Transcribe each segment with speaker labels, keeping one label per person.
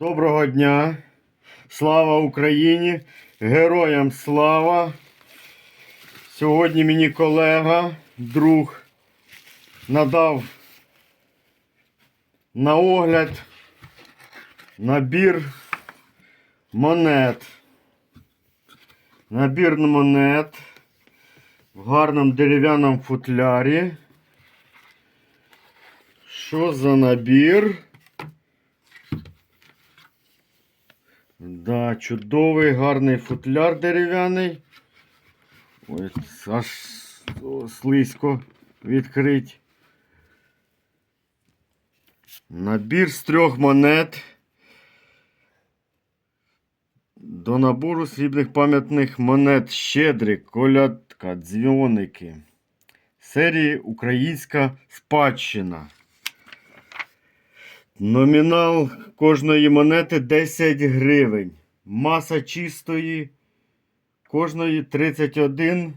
Speaker 1: Доброго дня! Слава Україні! Героям слава! Сьогодні мені колега, друг надав на огляд набір монет. Набір монет в гарному дерев'яному футлярі. Що за набір? Да, чудовий, гарний футляр дерев'яний. Ой, аж слизько відкрить. Набір з трьох монет. До набору срібних пам'ятних монет Щедрик, колядка, дзвоники. Серії Українська спадщина. Номінал кожної монети 10 гривень. Маса чистої кожної 31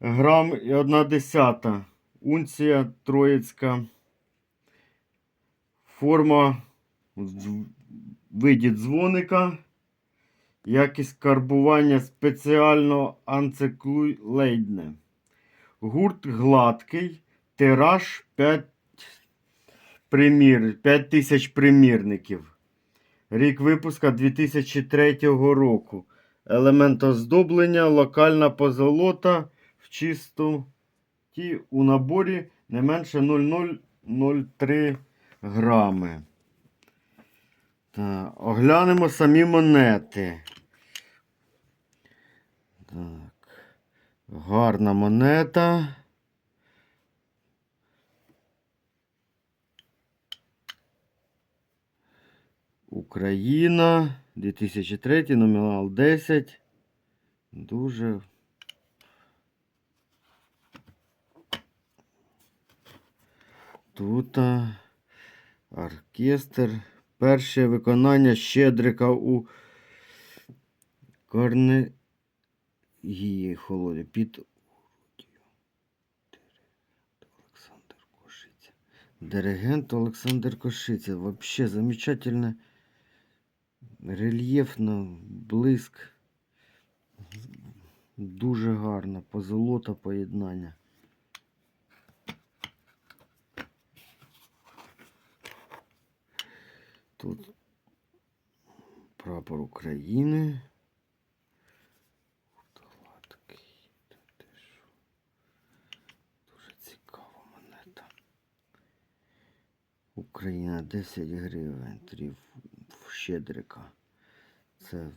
Speaker 1: грам і 1 десята. Унція троїцька. Форма виді дзвоника. Якість карбування спеціально анциклейдне. Гурт гладкий. Тираж 5 примір, 5 тисяч примірників. Рік випуска 2003 року. Елемент оздоблення, локальна позолота в чистоті у наборі не менше 0,003 грами. Так, оглянемо самі монети. Так. Гарна монета. Україна 2003 номінал 10. Дуже. Тут оркестр. Перше виконання Щедрика у Карнегії холоді під Олександр Кошиця. Диригент Олександр Кошиця. Вообще замечательно. Рельєфно, блиск. Дуже гарно. Позолота поєднання. Тут прапор України. Дуже цікава монета. Україна 10 гривень. Трів Щедрика. Це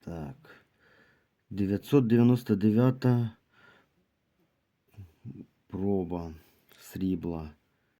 Speaker 1: так. 999 проба срібла.